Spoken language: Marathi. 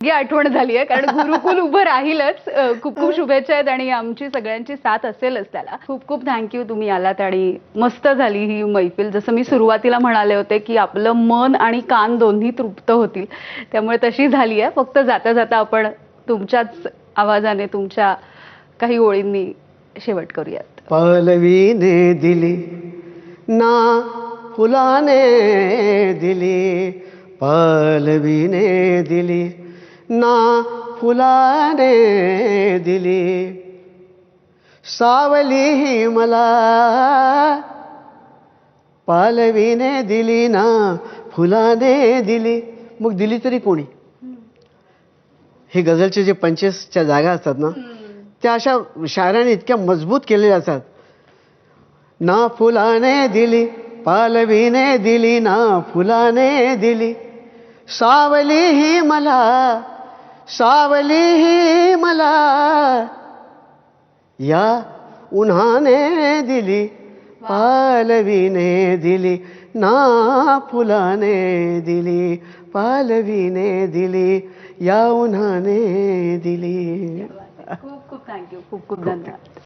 ही आठवण झाली आहे कारण गुरुकुल उभं राहीलच. खूप खूप शुभेच्छा आहेत आणि आमची सगळ्यांची साथ असेलच त्याला. खूप खूप थँक्यू तुम्ही आलात आणि मस्त झाली ही मैफिल. जसं मी सुरुवातीला म्हणाले होते की आपलं मन आणि कान दोन्ही तृप्त होतील. त्यामुळे तशी झाली आहे. फक्त जाता जाता आपण तुमच्याच आवाजाने तुमच्या काही ओळींनी शेवट करूयात. पलवीने दिली ना फुलाने दिली पलवीने दिली ना फुलाने दिली. सावली ही मला पालवीने दिली ना फुलाने दिली. मग दिली तरी कोणी? हे गझलचे जे पंचेसच्या जागा असतात ना त्या अशा शायराने इतक्या मजबूत केलेल्या असतात. ना फुलाने दिली पालवीने दिली ना फुलाने दिली. सावली ही मला सावली ही मला या उन्हाने दिली पालवीने दिली ना फुलाने दिली पालवीने दिली या उन्हाने दिली. खूप खूप थँक्यू खूप खूप धन्यवाद.